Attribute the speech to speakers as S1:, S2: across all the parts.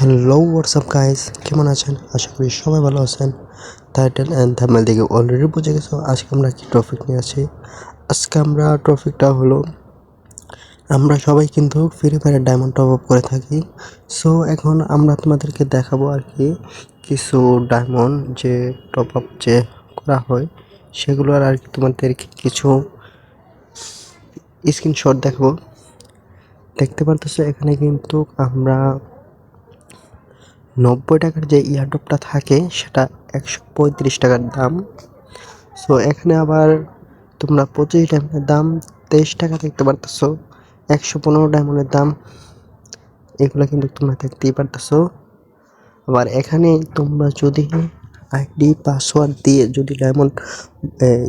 S1: Hello WhatsApp guys কেমন আছেন? আশা করি সবাই ভালো আছেন। টাইটেল অ্যান্ড থাম্বনেল দেখে অলরেডি বুঝে গেছো, আজকে আমরা কি টপিক নিয়ে আছি? আজকে আমরা টপিকটা হলো, আমরা সবাই কিন্তু free fire diamond top up করে থাকি। সো এখন আমরা তোমাদেরকে দেখাবো আর কি, কিছু ডায়মন্ড যে টপ আপ যে করা হয় সেগুলোর আর কি তোমাদেরকে কিছু স্ক্রিনশট দেখাবো। দেখতে পারতেছো, এখানে কিন্তু আমরা নব্বই টাকার যে ইয়ারডপটা থাকে, সেটা একশো পঁয়ত্রিশ টাকার দাম। সো এখানে আবার তোমরা পঁচিশ ডায়মন্ডের দাম, তেইশ টাকা দেখতে পারতেছো, একশো পনেরো ডায়মন্ডের দাম। এগুলো কিন্তু তোমরা দেখতেই পারতেছো। আবার এখানে তোমরা যদি আইডি, পাসওয়ার্ড দিয়ে যদি ডায়মন্ড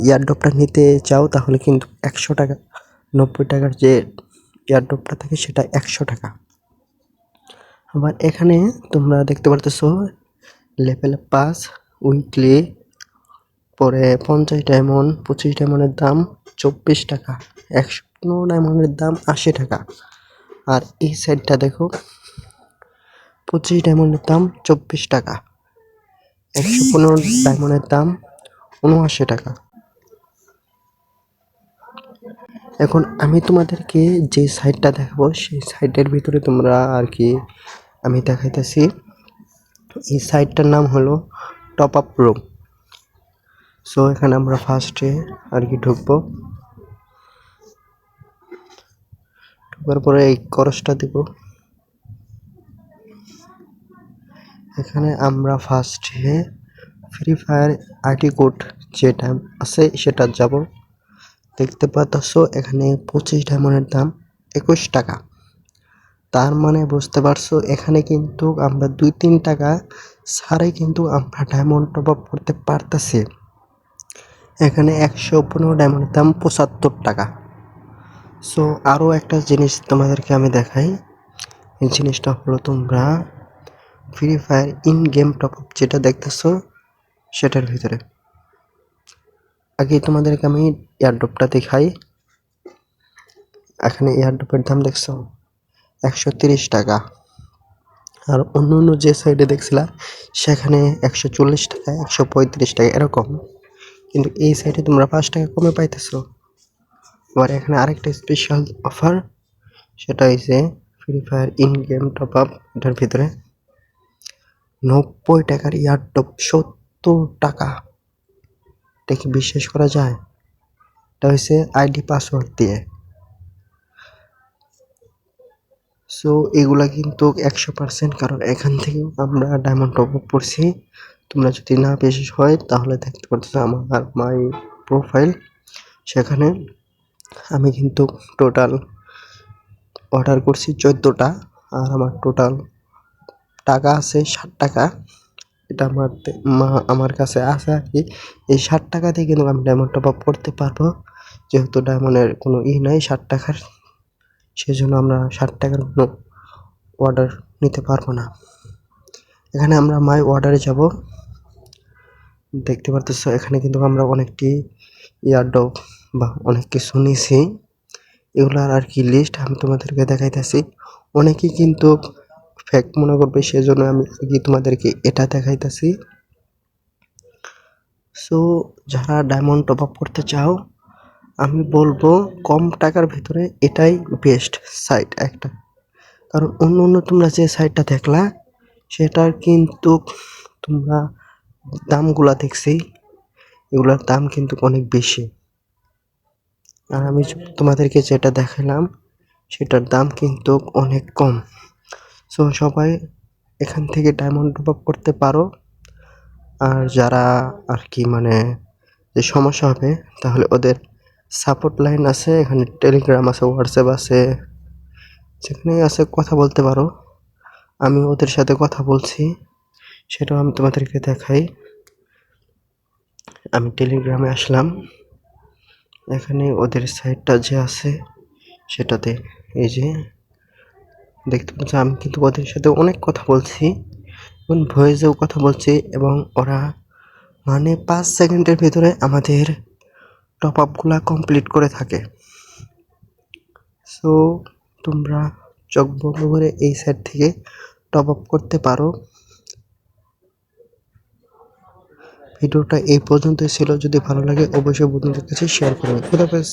S1: ইয়ারডপটা নিতে চাও, তাহলে কিন্তু একশো টাকা, নব্বই টাকার যে ইয়ারডপটা থাকে, সেটা একশো টাকা। আবার এখানে তোমরা দেখতে পারতেছো লেভেল পাস উইকলি, পরে পঞ্চাশ ডায়মন্ড, পঁচিশ ডায়মন্ডের দাম চব্বিশ টাকা, একশো পনেরো ডায়মন্ডের দাম আশি টাকা। আর এই সাইডটা দেখো, পঁচিশ ডায়মন্ডের দাম চব্বিশ টাকা, একশো পনেরো ডায়মন্ডের দাম উনআশি টাকা। এখন আমি তোমাদেরকে যে সাইডটা দেখাবো, সেই সাইডের ভিতরে তোমরা আর কি আমি দেখাইতেছি। এই সাইডটার নাম হলো টপ আপ রুম সো এখানে আমরা ফার্স্টে আর কি ঢুকবো। ঢুকার পরে এই করসটা দিব। এখানে আমরা ফার্স্টে ফ্রি ফায়ার আইটি কোড যেটা আছে সেটা যাব। দেখতে পাচ্ছ, এখানে পঁচিশ ডায়মন্ডের দাম একুশ টাকা। তার মানে বুঝতে পারছ, এখানে কিন্তু আমরা দুই, তিন টাকা ছাড়ে কিন্তু আমরা ডায়মন্ড টপ আপ করতে পারতেছি। এখানে একশো পনেরো ডায়মন্ডের দাম পঁচাত্তর টাকা। সো আরও একটা জিনিস তোমাদেরকে আমি দেখাই। এই জিনিসটা হলো তোমরা free fire in game top up যেটা দেখতেছো, সেটার ভিতরে। আগে তোমাদেরকে আমি এয়ারড্রপটা দেখাই। এখানে এয়ারড্রপের দাম দেখছ? একশো তিরিশ টাকা। আর অন্য অন্য যে সাইডে দেখছিলা, সেখানে একশো চল্লিশ টাকা, একশো পঁয়ত্রিশ টাকা, এরকম। কিন্তু এই সাইডে তোমরা পাঁচ টাকা কমে পাইতেছো। আবার এখানে আরেকটা স্পেশাল অফার সেটা হয়েছে free fire in game top up এটার ভিতরে নব্বই টাকার ইয়ারটপ সত্তর টাকা। দেখি বিশ্বাস করা যায়? এটা হয়েছে আইডি পাসওয়ার্ড দিয়ে। সো এগুলা কিন্তু একশো পার্সেন্ট কারণ এখান থেকেও আমরা ডায়মন্ড টপ আপ করছি। তোমরা যদি না বেশি হয়, তাহলে দেখতে পারতেছো আমার মাই প্রোফাইল সেখানে আমি কিন্তু টোটাল অর্ডার করছি চোদ্দোটা আর আমার টোটাল টাকা আছে ষাট টাকা। এটা আমার আমার কাছে আছে আর কি। এই ষাট টাকা দিয়ে কিন্তু আমি ডায়মন্ড টপ আপ করতে পারব। যেহেতু ডায়মন্ডের কোনো ই নাই, ষাট টাকার সেজন্য আমরা ষাট টাকার কোনো অর্ডার নিতে পারব না। এখানে আমরা মাই অর্ডারে যাব। দেখতে পারতেছ, এখানে কিন্তু আমরা অনেকটি ইয়ারডপ বা অনেক কিছু নিয়েছি এগুলার আর কি লিস্ট আমি তোমাদেরকে দেখাইতেছি। অনেকেই কিন্তু ফ্যাক মনে করবে, সেজন্য আমি আর কি তোমাদেরকে এটা দেখাইতেছি। সো যারা ডায়মন্ড টপ আপ করতে চাও আমি বলব কম টাকার ভিতরে এটাই বেস্ট সাইট একটা। কারণ অন্য অন্য তোমরা যে সাইটটা দেখলা, সেটার কিন্তু তোমরা দামগুলা দেখছি, এগুলোর দাম কিন্তু অনেক বেশি। আর আমি তোমাদেরকে যেটা দেখালাম, সেটার দাম কিন্তু অনেক কম। সো সবাই এখান থেকে ডায়মন্ড টপ করতে পারো। আর যারা আর কি মানে যে সমস্যা হবে, তাহলে ওদের সাপোর্ট লাইন আছে, এখানে টেলিগ্রাম আছে হোয়াটসঅ্যাপ আছে যেখানে আছে কথা বলতে পারো। আমি ওদের সাথে কথা বলছি, সেটাও আমি তোমাদেরকে দেখাই। আমি টেলিগ্রামে আসলাম, এখানে ওদের সাইটটা যে আছে, সেটাতে এই যে দেখতে পাচ্ছি, আমি কিন্তু ওদের সাথে অনেক কথা বলছি এবং ভয়েসেও কথা বলছি, এবং ওরা মানে পাঁচ সেকেন্ডের ভিতরে আমাদের টপ আপগুলো কমপ্লিট করে থাকে। সো তোমরা চোখ বন্ধ করে এই সাইড থেকে টপ আপ করতে পারো। ভিডিওটা এই পর্যন্তই ছিল। যদি ভালো লাগে, অবশ্যই বন্ধুদের কাছে শেয়ার করবে খুদাফেজ